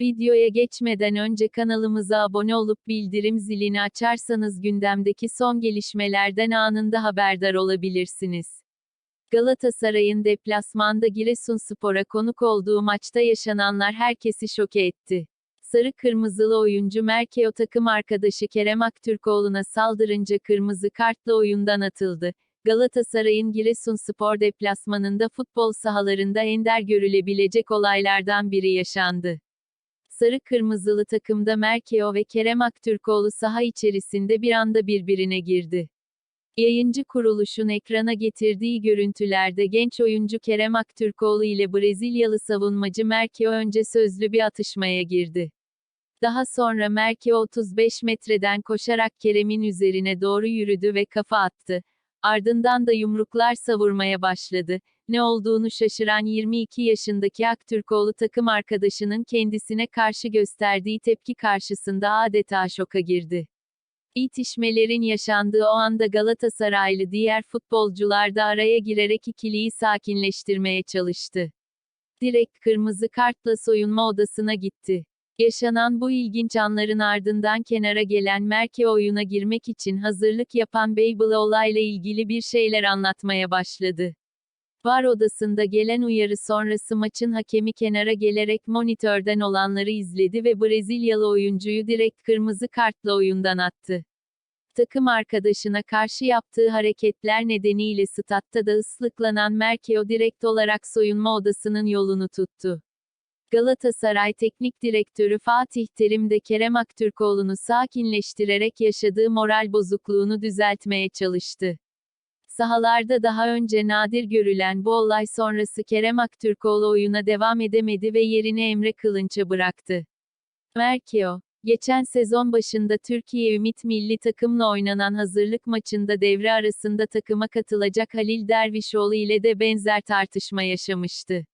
Videoya geçmeden önce kanalımıza abone olup bildirim zilini açarsanız gündemdeki son gelişmelerden anında haberdar olabilirsiniz. Galatasaray'ın deplasmanda Giresunspor'a konuk olduğu maçta yaşananlar herkesi şoke etti. Sarı kırmızılı oyuncu Merkeo takım arkadaşı Kerem Aktürkoğlu'na saldırınca kırmızı kartla oyundan atıldı. Galatasaray'ın Giresunspor deplasmanında futbol sahalarında ender görülebilecek olaylardan biri yaşandı. Sarı kırmızılı takımda Merkeo ve Kerem Aktürkoğlu saha içerisinde bir anda birbirine girdi. Yayıncı kuruluşun ekrana getirdiği görüntülerde genç oyuncu Kerem Aktürkoğlu ile Brezilyalı savunmacı Merkeo önce sözlü bir atışmaya girdi. Daha sonra Merkeo 35 metreden koşarak Kerem'in üzerine doğru yürüdü ve kafa attı. Ardından da yumruklar savurmaya başladı. Ne olduğunu şaşıran 22 yaşındaki Aktürkoğlu takım arkadaşının kendisine karşı gösterdiği tepki karşısında adeta şoka girdi. İtişmelerin yaşandığı o anda Galatasaraylı diğer futbolcular da araya girerek ikiliyi sakinleştirmeye çalıştı. Direkt kırmızı kartla soyunma odasına gitti. Yaşanan bu ilginç anların ardından kenara gelen Merke oyuna girmek için hazırlık yapan Beybla olayla ilgili bir şeyler anlatmaya başladı. VAR odasında gelen uyarı sonrası maçın hakemi kenara gelerek monitörden olanları izledi ve Brezilyalı oyuncuyu direkt kırmızı kartla oyundan attı. Takım arkadaşına karşı yaptığı hareketler nedeniyle statta da ıslıklanan Merkeo direkt olarak soyunma odasının yolunu tuttu. Galatasaray Teknik Direktörü Fatih Terim de Kerem Aktürkoğlu'nu sakinleştirerek yaşadığı moral bozukluğunu düzeltmeye çalıştı. Sahalarda daha önce nadir görülen bu olay sonrası Kerem Aktürkoğlu oyuna devam edemedi ve yerini Emre Kılınç'a bıraktı. Merkeo, geçen sezon başında Türkiye Ümit Milli takımla oynanan hazırlık maçında devre arasında takıma katılacak Halil Dervişoğlu ile de benzer tartışma yaşamıştı.